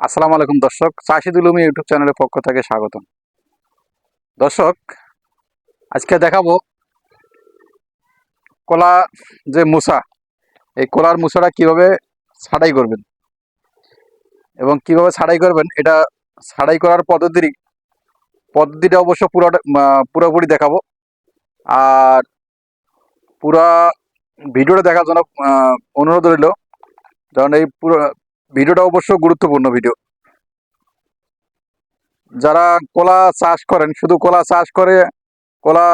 আসসালামু আলাইকুম দর্শক চাষিদুল ইউটিউব চ্যানেলের পক্ষ থেকে স্বাগতম। দর্শক আজকে দেখাবো কলা যে মুসা এই কলার মুসাটা কীভাবে ছাড়াই করবেন এবং কীভাবে ছাড়াই করবেন এটা ছাড়াই করার পদ্ধতির পদ্ধতিটা অবশ্য আহ, পুরোপুরি দেখাবো। আর পুরা ভিডিওটা দেখার জন্য অনুরোধ রইল। কারণ এই পুরো ভিডিওটা অবশ্য গুরুত্বপূর্ণ ভিডিও। যারা কলা চাষ করেন, শুধু কলা চাষ করে, কলা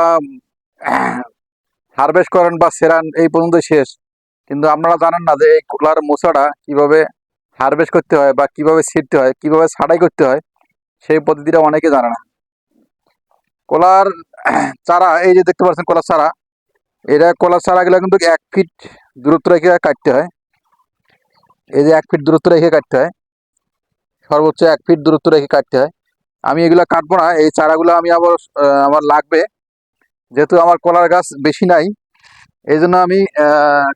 হারভেস্ট করেন বা সেরান, এই পর্যন্ত শেষ। কিন্তু আপনারা জানেন না যে এই কলার মোচাটা কীভাবে হারভেস্ট করতে হয় বা কীভাবে ছিঁড়তে হয়, কীভাবে ছাড়াই করতে হয়, সেই পদ্ধতিটা অনেকে জানে না। কলার, চারা, এই যে দেখতে পাচ্ছেন কলার চারা এটা কলার চারাগুলো কিন্তু এক ফিট দূরত্ব রেখে কাটতে হয়। এই যে এক ফিট দূরত্ব রেখে কাটতে হয়, সর্বোচ্চ এক ফিট দূরত্ব রেখে কাটতে হয়। আমি এগুলো কাটবো না, এই চারাগুলো আমি আবার আমার লাগবে। যেহেতু আমার কলার গাছ বেশি নাই, এই জন্য আমি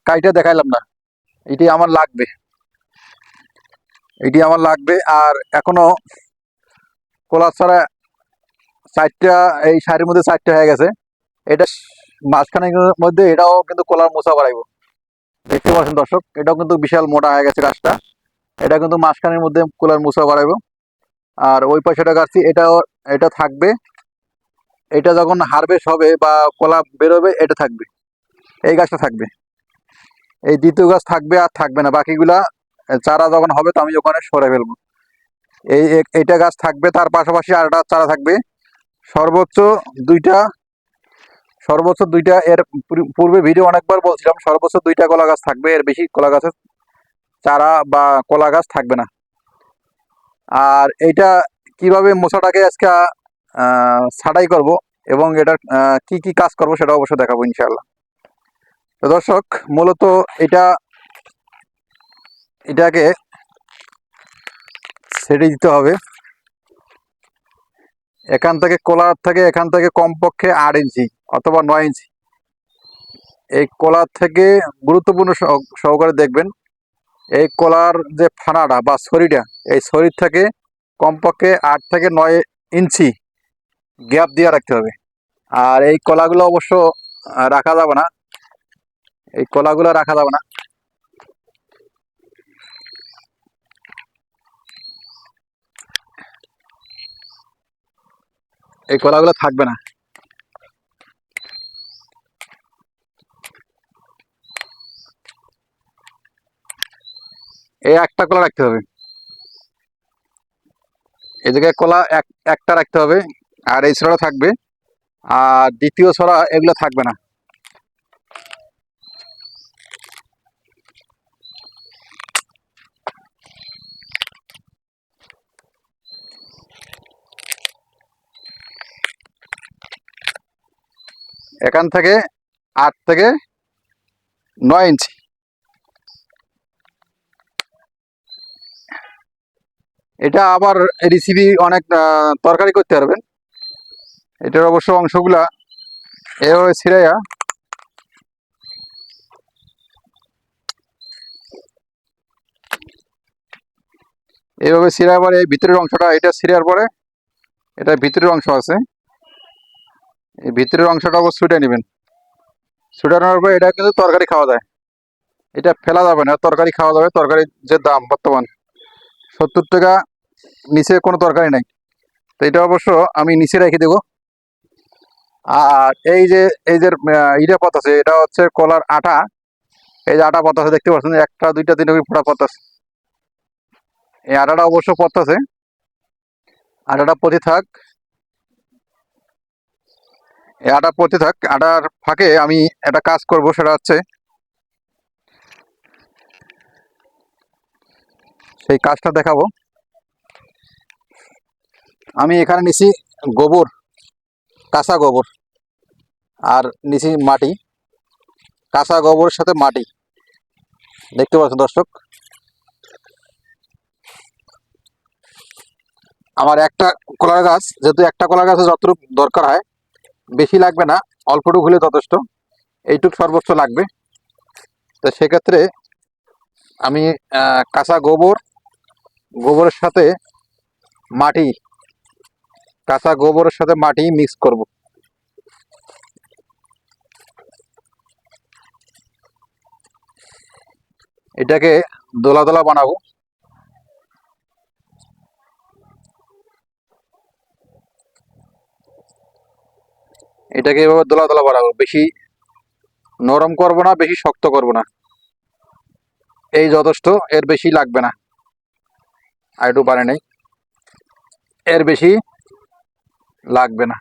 কাইটা দেখাইলাম না। এটি আমার লাগবে। এটি আমার লাগবে, আর এখনও কলার চারা চারটা, এই শাড়ির মধ্যে চারটা হয়ে গেছে। এটা মাঝখানের মধ্যে এটাও কিন্তু কলার মোচা বাড়াইবো। দেখতে পাচ্ছেন দর্শক, এটাও কিন্তু বিশাল মোটা হয়ে গেছে গাছটা। এটা কিন্তু মাঝখানের মধ্যে কলার মোচা বাড়াইবো। আর ওই পাশেটা গাছটি এটাও, এটা থাকবে। এটা যখন হারভেস্ট হবে বা কলা বেরোবে, এটা থাকবে। এই গাছটা থাকবে। এই দ্বিতীয় গাছ থাকবে আর থাকবে না। বাকিগুলা চারা যখন হবে, তো আমি ওখানে সরে ফেলব। এই, এ- এইটা গাছ থাকবে, তার পাশাপাশি আরেকটা চারা থাকবে। সর্বোচ্চ দুইটা সর্বোচ্চ দুইটা এর পূর্বে ভিডিও অনেকবার বলছিলাম, সর্বোচ্চ দুইটা কলা গাছ থাকবে, এর বেশি কলা গাছের চারা বা কলা গাছ থাকবে না। আর এইটা কীভাবে মোচাটাকে আজকে ছাঁটাই করব এবং এটা কি কি কাজ করব সেটা অবশ্য দেখাবো ইনশাল্লাহ তো দর্শক, মূলত এটা, এটাকে ছেড়ে দিতে হবে। এখান থেকে কলার থেকে এখান থেকে কমপক্ষে আট ইঞ্চি। অথবা নয় ইঞ্চি। এই কলার থেকে গুরুত্বপূর্ণ সহ- সহকারে দেখবেন, এই কলার যে ফানাটা বা শরীরটা এই শরীর থেকে কমপক্ষে আট থেকে নয় ইঞ্চি গ্যাপ দিয়ে রাখতে হবে। আর এই কলাগুলো অবশ্য রাখা যাবে না। এই কলাগুলো রাখা যাবে না। এই কলাগুলো থাকবে না। এই একটা কলা রাখতে হবে। জায়গায় কলা এক, একটা রাখতে হবে, আর এই ছড়া থাকবে। আর দ্বিতীয় ছড়া এগুলো থাকবে না। এখান থেকে আট থেকে নয় ইঞ্চি। এটা আবার রেসিপি অনেক তরকারি করতে পারবেন। এটার অবশ্য অংশগুলা এভাবে ছিঁড়াইয়া এইভাবে ছিঁড়ার পরে এই ভিতরের অংশটা, এটা ছিঁড়ার পরে এটা ভিতরের অংশ আছে। এই ভিতরের অংশটা অবশ্য ছুটে নেবেন। ছুটানোর পরে এটা কিন্তু তরকারি খাওয়া যায়। এটা ফেলা যাবে না, তরকারি খাওয়া যাবে। তরকারির যে দাম বর্তমান, সত্তর টাকা নিচে কোনো তরকারি নাই। তো এটা অবশ্য আমি নিচে রেখে দেবো। আর এই যে এই যে ইটা পথ আছে, এটা হচ্ছে কলার আটা। এই যে আটা পথ আছে, দেখতে পাচ্ছেন, একটা, দুইটা, তিনটা ফোটা পথ আছে। এই আটাটা অবশ্য পথ আছে। আটাটা পথে থাক। এই আটা পথে থাক। আটার ফাঁকে আমি একটা কাজ করব, সেটা হচ্ছে সেই কাজটা দেখাবো। আমি এখানে নিছি গোবর, কাঁচা গোবর আর নিছি মাটি, কাঁচা গোবরের সাথে মাটি। দেখতে পাচ্ছেন দর্শক? আমার একটা কলার গাছ, যেহেতু একটা কলার গাছে যতটুকু দরকার হয়, বেশি লাগবে না, অল্পটুকু হলে যথেষ্ট, এইটুক সর্বোচ্চ লাগবে। তো সেক্ষেত্রে আমি কাঁচা গোবর, গোবরের সাথে মাটি কাঁচা গোবরের সাথে মাটি মিক্স করব। এটাকে দোলা দোলা বানাবো। এটাকে এভাবে দোলা দোলা বানাবো। বেশি নরম করব না, বেশি শক্ত করব না। এই যথেষ্ট, এর বেশি লাগবে না। আর একটু পারে নেই। এর বেশি লাগবে না।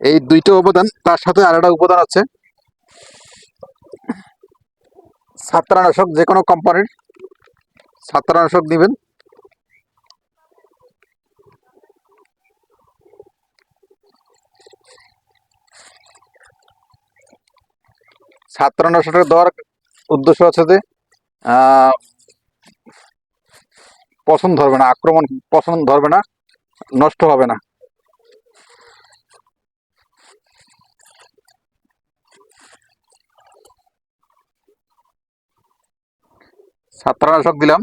এই দুইটা উপাদান তার সাথে আরেকটা উপাদান আছে। ছাত্রানাশক যে কোনো কোম্পানির ছাত্রানাশক দিবেন। ছাত্রানাশকের দেওয়ার উদ্দেশ্য আছে যে পছন্দ ধরবে না, আক্রমণ পছন্দ ধরবে না, নষ্ট হবে না। ছত্রানাশক দিলাম।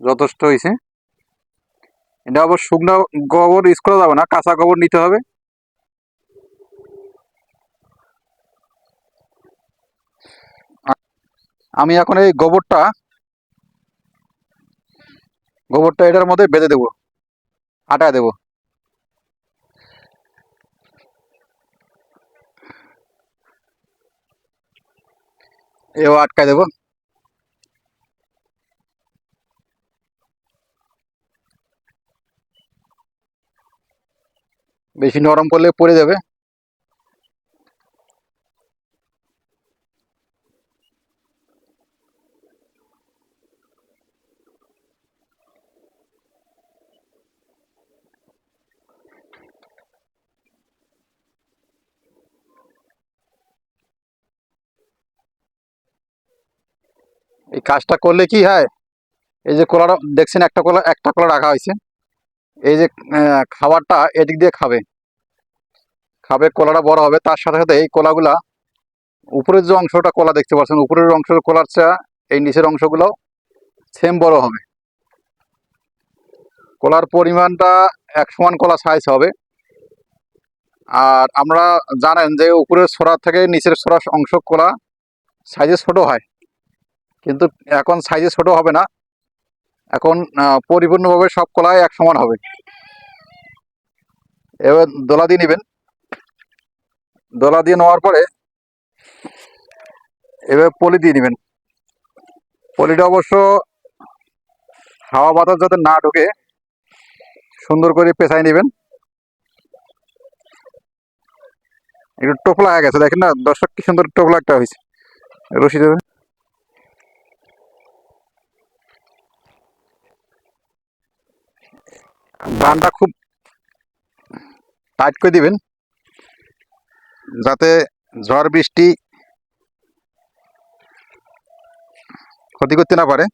যথেষ্ট হয়েছে। এটা আবার শুকনো গোবর ইউজ করা যাবে না, কাঁচা গোবর নিতে হবে। আমি এখন এই গোবরটা গোবরটা এটার মধ্যে বেঁধে দেবো, আটায় দেবো। এও আটকায় দেবো। বেশি নরম করলে পড়ে যাবে। এই কাজটা করলে কি হয়? এই যে কলাটা, দেখছেন একটা কলা একটা কলা রাখা হয়েছে। এই যে খাবারটা এদিক দিয়ে খাবে। খাবে, কলাটা বড় হবে, তার সাথে সাথে এই কলাগুলা উপরের যে অংশটা কলা দেখতে পাচ্ছেন, উপরের অংশ কলার এই নিচের অংশগুলো সেম বড় হবে। কলার পরিমাণটা এক সমান কলা সাইজ হবে। আর আমরা জানেন যে উপরের ছড়া থেকে নিচের ছড়া অংশ কলা সাইজে ছোট হয়। কিন্তু এখন সাইজে ছোট হবে না। এখন পরিপূর্ণভাবে সব কলাই এক সমান হবে। এবার দোলা দিয়ে নেবেন। দোলা দিয়ে নেওয়ার পরে এবার পলি দিয়ে নেবেন। পলিটা অবশ্য হাওয়া বাতাস যাতে না ঢোকে, সুন্দর করে পেঁচাই নেবেন। একটু টোপলা হয়ে গেছে, দেখেন না দর্শক কি সুন্দর টোপলা একটা হয়েছে। রশি দেবে ধানটা খুব টাইট করে দিবেন যাতে ঝড় বৃষ্টি ক্ষতি করতে না পারে।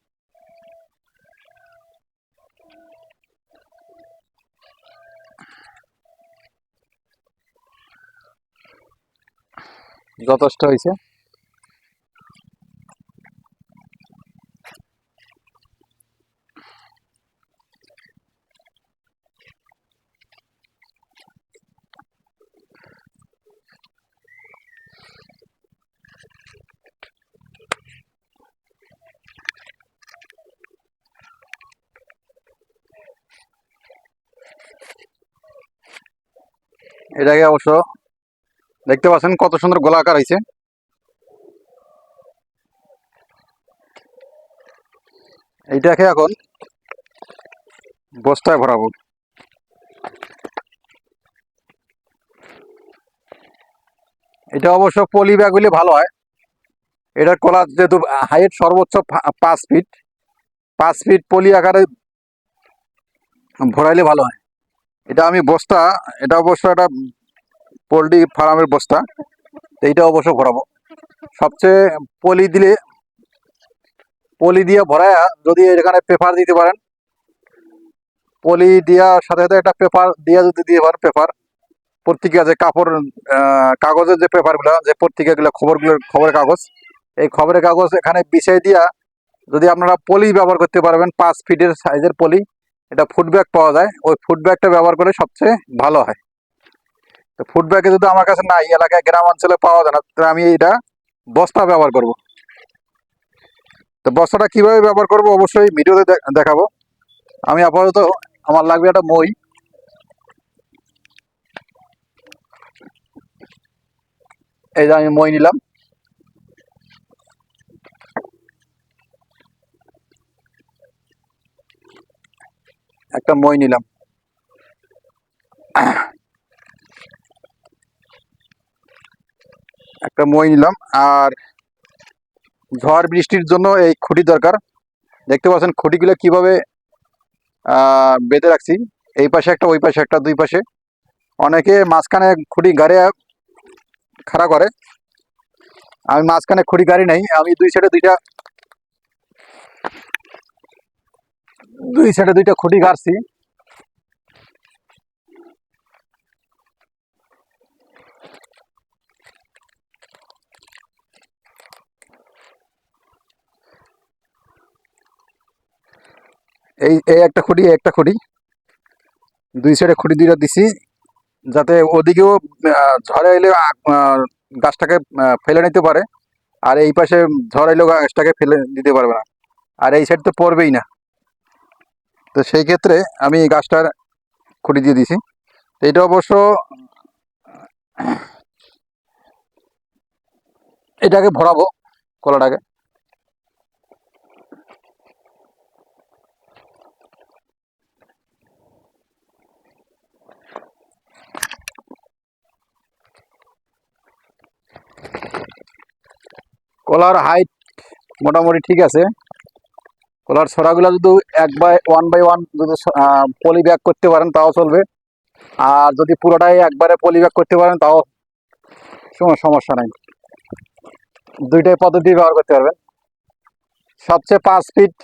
যথেষ্ট হয়েছে। এটাকে অবশ্য দেখতে পাচ্ছেন কত সুন্দর গোলাকার হয়েছে। এইটাকে এখন? বস্তায় ভরাবো এটা অবশ্য পলি ব্যাগ হলে ভালো হয়। এটার কলা যেহেতু হাইট সর্বোচ্চ পাঁচ ফিট পাঁচ ফিট পলি আকারে ভরাইলে ভালো হয়। এটা আমি বস্তা, এটা অবশ্য একটা পোলট্রি ফার্মের বস্তা এইটা অবশ্য ভরাবো। সবচেয়ে পলি দিলে, পলি দিয়ে ভরায়া যদি এখানে পেপার দিতে পারেন, পলি দেওয়ার সাথে সাথে একটা পেপার দিয়া যদি দিয়ে পারেন পেপার, পত্রিকা যে কাপড় কাগজের যে পেপারগুলো, যে পত্রিকাগুলো, খবরগুলো, খবরের কাগজ, এই খবরের কাগজ এখানে বিছাই দিয়া যদি আপনারা পলি ব্যবহার করতে পারবেন, পাঁচ ফিটের সাইজের পলি এটা ফুড ব্যাগ পাওয়া যায়। ওই ফুড ব্যাগটা ব্যবহার করে সবচেয়ে ভালো হয়। তো ফুড ব্যাগে যদি আমার কাছে নাই, এলাকায় গ্রাম অঞ্চলে পাওয়া যায় না, তাহলে আমি এটা বস্তা ব্যবহার করব। তো বস্তাটা কীভাবে ব্যবহার করব অবশ্যই ভিডিওতে দেখাবো। আমি আপাতত, আমার লাগবে একটা মই। এই যে আমি মই নিলাম। একটা মই নিলাম। একটা মই নিলাম আর ঝড় বৃষ্টির জন্য এই খুঁটি দরকার। দেখতে পাচ্ছেন খুঁটিগুলো কীভাবে বেঁধে রাখছি। এই পাশে একটা, ওই পাশে একটা, দুই পাশে। অনেকে মাঝখানে খুঁটি গাড়ে খাড়া করে। আমি মাঝখানে খুঁটি গাড়ি নেই, আমি দুই সাইডে দুইটা দুই সাইডে দুইটা খুঁটি গাড়ছি। এই এই একটা খুঁটি একটা খুঁটি। দুই সাইডে খুঁটি দুইটা দিছি, যাতে ওদিকেও ঝড়ে এলে গাছটাকে ফেলে নিতে পারে। আর এই পাশে ঝড় এলেও গাছটাকে ফেলে দিতে পারবে না। আর এই সাইড তো পড়বেই না। তো সেই ক্ষেত্রে আমি এই গাছটার খুঁটি দিয়ে দিছি তো এটা অবশ্য এটাকে ভরাবো কলাটাকে। কলার হাইট মোটামুটি ঠিক আছে। কলার ছড়াগুলো যদি এক বাই ওয়ান বাই ওয়ান যদি পলি ব্যাগ করতে পারেন, তাও চলবে। আর যদি পুরোটাই একবারে পলি ব্যাগ করতে পারেন, তাও কোনো সমস্যা নেই। দুইটাই পদ্ধতি ব্যবহার করতে পারবেন। সবচেয়ে পাঁচ ফিট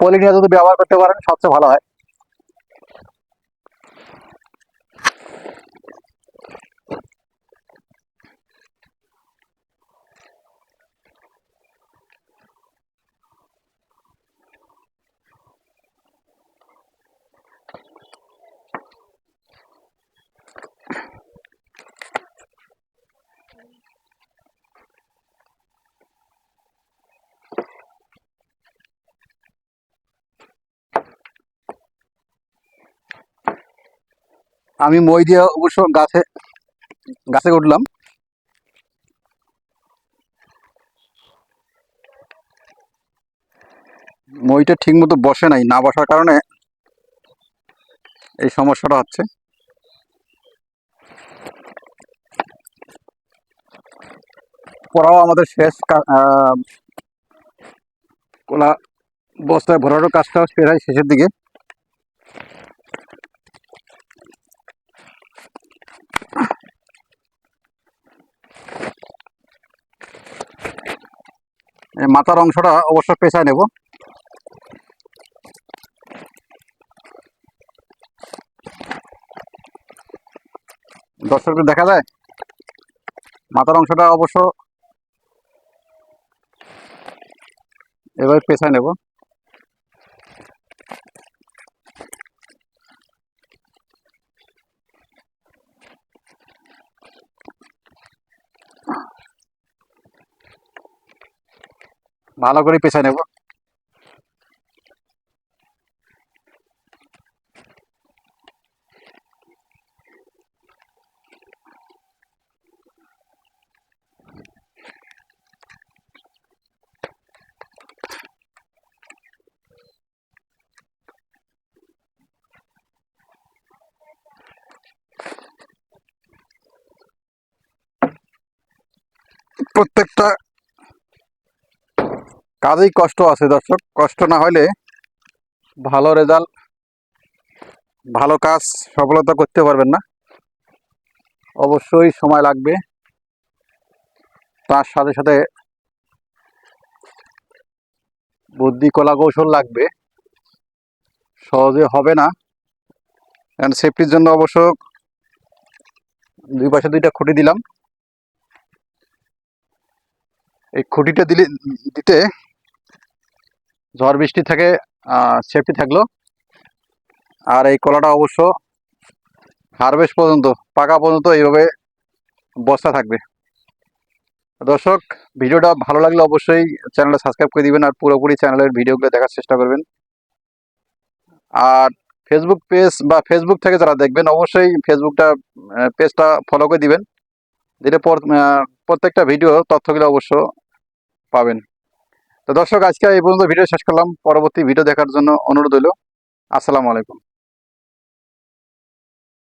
পলি নিয়ে যদি ব্যবহার করতে পারেন, সবচেয়ে ভালো হয়। আমি মই দিয়ে অবশ্য গাছে গাছে উঠলাম। মইটা ঠিক মতো বসে নাই, না বসার কারণে এই সমস্যাটা হচ্ছে। পড়াও আমাদের শেষ কোলা বস্তায় ভরারও কাজটা প্রায় শেষের দিকে। মাথার অংশটা অবশ্য পেছায় নেব। দর্শকদের দেখা যায়? মাথার অংশটা অবশ্য এবার পেছায় নেব। ভালো করে পেঁচায় নেব। প্রত্যেকটা কাজেই কষ্ট আছে, দর্শক। কষ্ট না হলে ভালো রেজাল্ট ভালো কাজ, সফলতা করতে পারবেন না। অবশ্যই সময় লাগবে। তার সাথে সাথে বুদ্ধি, কলা কৌশল লাগবে। সহজে হবে না। কারণ সেফটির জন্য অবশ্য দুই পাশে দুইটা খুঁটি দিলাম। এই খুঁটিটা দিলে, দিতে ঝড় বৃষ্টি থেকে সেফটি থাকল। আর এই কলাটা অবশ্য হারভেস্ট পর্যন্ত, পাকা পর্যন্ত এইভাবে বস্তা থাকবে। দর্শক, ভিডিওটা ভালো লাগলে অবশ্যই চ্যানেলটা সাবস্ক্রাইব করে দিবেন আর পুরোপুরি চ্যানেলের ভিডিওগুলো দেখার চেষ্টা করবেন। আর ফেসবুক পেজ বা ফেসবুক থেকে যারা দেখবেন, অবশ্যই ফেসবুকটা পেজটা ফলো করে দিবেন। পর প্রত্যেকটা ভিডিও তথ্যগুলো অবশ্য পাবেন। তো দর্শক, আজকে এই পর্যন্ত ভিডিও শেষ করলাম। পরবর্তী ভিডিও দেখার জন্য অনুরোধ হইল আসসালামু আলাইকুম।